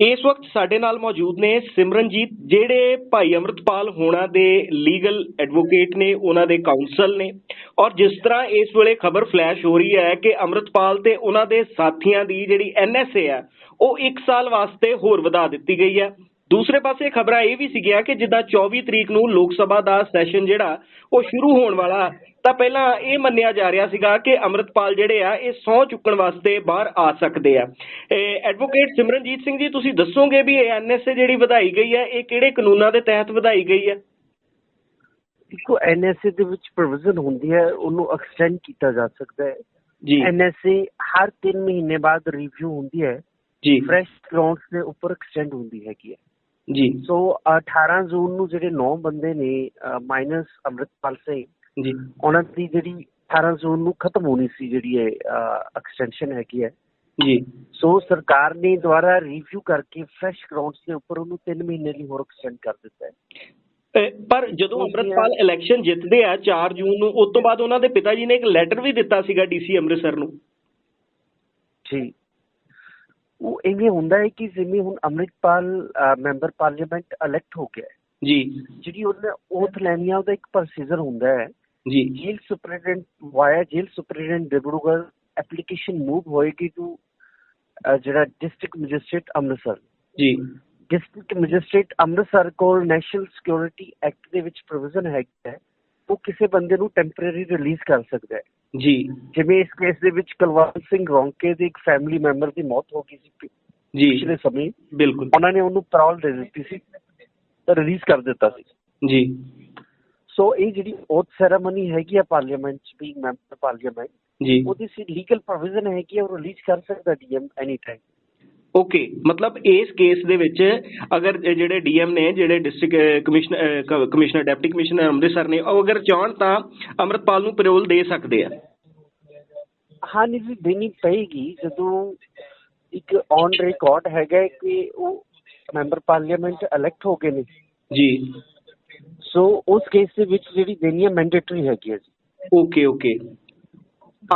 ਇਸ ਵਕਤ ਸਾਡੇ ਨਾਲ ਮੌਜੂਦ ਨੇ ਸਿਮਰਨਜੀਤ, ਜਿਹੜੇ ਭਾਈ ਅਮਰਤਪਾਲ ਹੋਣਾ ਦੇ ਲੀਗਲ ਐਡਵੋਕੇਟ ਨੇ, ਉਹਨਾਂ ਦੇ ਕਾਉਂਸਲ ਨੇ। ਔਰ ਜਿਸ ਤਰ੍ਹਾਂ ਇਸ ਵੇਲੇ ਖਬਰ ਫਲੈਸ਼ ਹੋ ਰਹੀ ਹੈ ਕਿ ਅਮਰਤਪਾਲ ਤੇ ਉਹਨਾਂ ਦੇ ਸਾਥੀਆਂ ਦੀ ਜਿਹੜੀ ਐਨਐਸਏ ਹੈ, ਉਹ 1 ਸਾਲ ਵਾਸਤੇ ਹੋਰ ਵਧਾ ਦਿੱਤੀ ਗਈ ਹੈ। ਦੂਸਰੇ ਪਾਸੇ ਖਬਰਾਂ ਇਹ ਵੀ ਸੀਗੀਆਂ ਕਿ ਜਿੱਦਾਂ 24 ਤਰੀਕ ਨੂੰ ਲੋਕ ਸਭਾ ਦਾ ਸੈਸ਼ਨ ਜਿਹੜਾ ਉਹ ਸ਼ੁਰੂ ਹੋਣ ਵਾਲਾ ਤਾਂ ਪਹਿਲਾਂ ਇਹ ਮੰਨਿਆ ਜਾ ਰਿਹਾ ਸੀਗਾ ਕਿ ਅਮਰਤਪਾਲ ਜਿਹੜੇ ਆ ਇਹ ਸਹੁੰ ਚੁੱਕਣ ਵਾਸਤੇ ਬਾਹਰ ਆ ਸਕਦੇ ਆ। ਐਡਵੋਕੇਟ ਸਿਮਰਨਜੀਤ ਸਿੰਘ ਜੀ ਤੁਸੀਂ ਦੱਸੋਗੇ ਵੀ ਇਹ ਐਨਐਸਏ ਜਿਹੜੀ ਵਧਾਈ ਗਈ ਹੈ ਇਹ ਕਿਹੜੇ ਕਾਨੂੰਨਾਂ ਦੇ ਤਹਿਤ ਵਧਾਈ ਗਈ ਹੈ? ਦੇਖੋ ਐਨਐਸਏ ਦੇ ਵਿੱਚ ਪ੍ਰੋਵੀਜ਼ਨ ਹੁੰਦੀ ਹੈ ਉਹਨੂੰ ਐਕਸਟੈਂਡ ਕੀਤਾ ਜਾ ਸਕਦਾ ਹੈ। ਜੀ। ਐਨਐਸਏ ਹਰ 3 ਮਹੀਨੇ ਬਾਅਦ ਰਿਵਿਊ ਹੁੰਦੀ ਹੈ। ਜੀ। ਫਰੈਸ਼ ਗਰਾਊਂਡਸ ਦੇ ਉੱਪਰ ਐਕਸਟੈਂਡ ਹੁੰਦੀ ਹੈਗੀ ਹੈ। ਜੀ। ਸੋ 18 ਜੂਨ ਨੂੰ ਜਿਹੜੇ 9 ਬੰਦੇ ਨੇ ਮਾਈਨਸ ਅੰਮ੍ਰਿਤਪਾਲ ਸਿੰਘ ਜੀ। ਉਹਨਾਂ ਦੀ ਜਿਹੜੀ 18 ਜੂਨ ਨੂੰ ਖਤਮ ਹੋਣੀ ਸੀ ਜਿਹੜੀ ਹੈ ਐਕਸਟੈਂਸ਼ਨ ਹੈਗੀ ਹੈ। ਜੀ। ਸੋ ਸਰਕਾਰ ਨੇ ਦੁਬਾਰਾ ਰਿਵਿਊ ਕਰਕੇ ਫਰੈਸ਼ ਗਰਾਊਂਡਸ ਦੇ ਉੱਪਰ ਉਹਨੂੰ 3 ਮਹੀਨੇ ਲਈ ਹੋਰ ਐਕਸਟੈਂਡ ਕਰ ਦਿੱਤਾ ਹੈ। ਪਰ ਜਦੋਂ ਅਮਰਤਪਾਲ ਇਲੈਕਸ਼ਨ ਜਿੱਤਦੇ ਆ 4 ਜੂਨ ਨੂੰ ਉਸ ਤੋਂ ਬਾਅਦ ਉਹਨਾਂ ਦੇ ਪਿਤਾ ਜੀ ਨੇ ਇੱਕ ਲੈਟਰ ਵੀ ਦਿੱਤਾ ਸੀਗਾ ਡੀਸੀ ਅੰਮ੍ਰਿਤਸਰ ਨੂੰ। ਜੀ। ਉਹ ਇਵੇਂ ਹੁੰਦਾ ਹੈ ਕਿ ਜਿਵੇਂ ਹੁਣ ਅੰਮ੍ਰਿਤਪਾਲ ਮੈਂਬਰ ਪਾਰਲੀਮੈਂਟ ਇਲੈਕਟ ਹੋ ਗਿਆ ਜੀ। ਜਿਹੜੀ ਉਹਨੇ ਓਥ ਲੈਣੀ ਆ ਉਹਦਾ ਇੱਕ ਪ੍ਰੋਸੀਜਰ ਹੁੰਦਾ ਹੈ। ਜੀ। Jail superintendent via jail superintendent Dibrugarh application move ਹੋਏਗੀ ਟੂ ਜਿਹੜਾ ਡਿਸਟ੍ਰਿਕਟ ਮੈਜਿਸਟ੍ਰੇਟ ਅੰਮ੍ਰਿਤਸਰ। ਜੀ। ਡਿਸਟ੍ਰਿਕਟ ਮੈਜਿਸਟ੍ਰੇਟ ਅੰਮ੍ਰਿਤਸਰ ਕੋਲ ਨੈਸ਼ਨਲ ਸਿਕਿਉਰਿਟੀ ਐਕਟ ਦੇ ਵਿੱਚ ਪ੍ਰੋਵੀਜ਼ਨ ਹੈਗਾ ਹੈ। ਉਹ ਕਿਸੇ ਬੰਦੇ ਨੂੰ ਟੈਂਪਰੇਰੀ ਰਿਲੀਜ਼ ਕਰ ਸਕਦਾ ਹੈ। ਜੀ। ਜਿਵੇਂ ਇਸ ਕੇਸ ਦੇ ਵਿੱਚ ਕੁਲਵੰਤ ਸਿੰਘ ਰੌਂਕੇ ਦੇ ਇੱਕ ਫੈਮਿਲੀ ਮੈਂਬਰ ਦੀ ਮੌਤ ਹੋ ਗਈ ਸੀ ਜੀ। ਪਿਛਲੇ ਸਮੇਂ। ਬਿਲਕੁਲ। ਉਹਨਾਂ ਨੇ ਉਹਨੂੰ ਪੈਰੋਲ ਦੇ ਦਿੱਤੀ ਸੀ ਤਾਂ ਰਿਲੀਜ਼ ਕਰ ਦਿੱਤਾ ਸੀ। ਜੀ। ਸੋ ਇਹ ਜਿਹੜੀ ਓਥ ਸੈਰਾਮਨੀ ਹੈਗੀ ਆ ਪਾਰਲੀਮੈਂਟ ਚ ਵੀ ਮੈਂਬਰ ਪਾਰਲੀਮੈਂਟ ਜੀ। ਉਹਦੀ ਸੀ ਲੀਗਲ ਪ੍ਰੋਵੀਜ਼ਨ ਹੈ ਕਿ ਉਹ ਰਿਲੀਜ਼ ਕਰ ਸਕਦਾ ਡੀਐਮ ਐਨੀ ਟਾਈਮ ਓਕੇ ਮਤਲਬ ਇਸ ਕੇਸ ਦੇ ਵਿੱਚ ਅਗਰ ਜਿਹੜੇ ਡੀਐਮ ਨੇ ਜਿਹੜੇ district commissioner commissioner deputy commissioner Amritsar ਨੇ ਉਹ ਅਗਰ ਚਾਹਣ ਤਾਂ ਅਮਰਤਪਾਲ ਨੂੰ ਪੈਰੋਲ ਦੇ ਸਕਦੇ ਆ। ਹਾਂ ਨਹੀਂ ਜੀ ਦੇਣੀ ਪਏਗੀ। ਜਦੋਂ ਇੱਕ ਔਨ ਰਿਕਾਰਡ ਹੈਗਾ ਕਿ ਉਹ ਮੈਂਬਰ ਪਾਰਲੀਮੈਂਟ ਇਲੈਕਟ ਹੋ ਗਏ ਨੇ। ਜੀ। ਸੋ ਉਸ ਕੇਸ ਦੇ ਵਿੱਚ ਜਿਹੜੀ ਦੇਣੀ ਹੈ ਮੈਂਡੇਟਰੀ ਹੈਗੀ ਹੈ ਜੀ। ਓਕੇ ਓਕੇ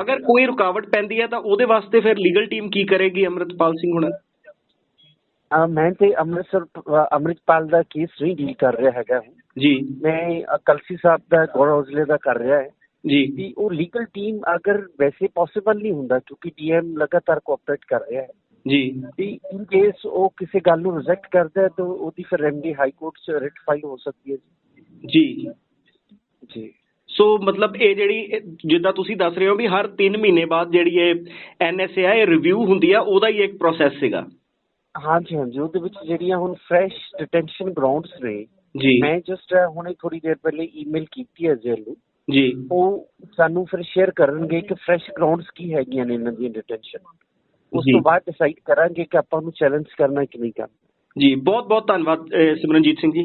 ਅਗਰ ਕੋਈ ਰੁਕਾਵਟ ਪੈਂਦੀ ਹੈ ਤਾਂ ਉਹਦੇ ਵਾਸਤੇ ਫਿਰ ਲੀਗਲ ਟੀਮ ਕੀ ਕਰੇਗੀ ਅਮਰਤਪਾਲ ਸਿੰਘ ਹੁਣ? ਮੈਂ ਤੇ ਅੰਮ੍ਰਿਤਸਰ ਅੰਮ੍ਰਿਤਪਾਲ ਦਾ ਕੇਸ ਨਹੀਂ ਡੀਲ ਕਰ ਰਿਹਾ ਹੈਗਾ। ਜੀ। ਮੈਂ ਕਲਸੀ ਸਾਹਿਬ ਦਾ ਗੌਰਵ ਹੌਜਲੇ ਦਾ ਕਰ ਰਿਹਾ ਹੈ। ਜੀ। ਵੀ ਉਹ ਲੀਗਲ ਟੀਮ ਅਗਰ ਵੈਸੇ ਪੋਸੀਬਲ ਨਹੀਂ ਹੁੰਦਾ ਕਿਉਂਕਿ ਡੀਐਮ ਲਗਾਤਾਰ ਕੋਆਪਰੇਟ ਕਰ ਰਿਹਾ ਹੈ। ਜੀ। ਵੀ ਇਨ ਕੇਸ ਉਹ ਕਿਸੇ ਗੱਲ ਨੂੰ ਰਿਜੈਕਟ ਕਰਦਾ ਹੈ ਤਾਂ ਉਹਦੀ ਫਿਰ ਰੈਮਡੀ ਹਾਈ ਕੋਰਟ 'ਚ ਰਿਟ ਫਾਈਲ ਹੋ ਸਕਦੀ ਹੈ ਜੀ। ਜੀ। ਸੋ ਮਤਲਬ ਇਹ ਜਿਹੜੀ ਜਿੱਦਾਂ ਤੁਸੀਂ ਦੱਸ ਰਹੇ ਹੋ ਵੀ ਹਰ 3 ਮਹੀਨੇ ਬਾਅਦ ਜਿਹੜੀ ਇਹ ਐਨਐਸਏ ਇਹ ਰਿਵਿਊ ਹੁੰਦੀ ਆ ਉਹਦਾ ਹੀ ਇੱਕ ਪ੍ਰੋਸੈਸ ਸੀਗਾ। ਹਾਂਜੀ ਹਾਂਜੀ ਉਹਦੇ ਵਿੱਚ ਜਿਹੜੀਆਂ ਹੁਣ ਫਰੈਸ਼ ਡਿਟੈਂਸ਼ਨ ਗਰਾਊਂਡਸ ਨੇ ਜੀ। ਮੈਂ ਜਸਟ ਹੁਣੇ ਥੋੜੀ ਦੇਰ ਪਹਿਲੇ ਈਮੇਲ ਕੀਤੀ ਹੈ ਜੇਲ੍ਹ ਨੂੰ ਜੀ। ਉਹ ਸਾਨੂੰ ਫਿਰ ਸ਼ੇਅਰ ਕਰਨਗੇ ਕਿ ਫਰੈਸ਼ ਗਰਾਊਂਡਸ ਕੀ ਹੈਗੀਆਂ ਨੇ ਇਹਨਾਂ ਦੀਆਂ ਡਿਟੈਂਸ਼ਨ ਉਸ। ਤੋਂ ਬਾਅਦ ਡਿਸਾਈਡ ਕਰਾਂਗੇ ਕਿ ਆਪਾਂ ਨੂੰ ਚੈਲੰਜ ਕਰਨਾ ਕਿ ਨਹੀਂ ਕਰਨਾ। ਜੀ ਬਹੁਤ ਬਹੁਤ ਧੰਨਵਾਦ ਸਿਮਰਨਜੀਤ ਸਿੰਘ ਜੀ।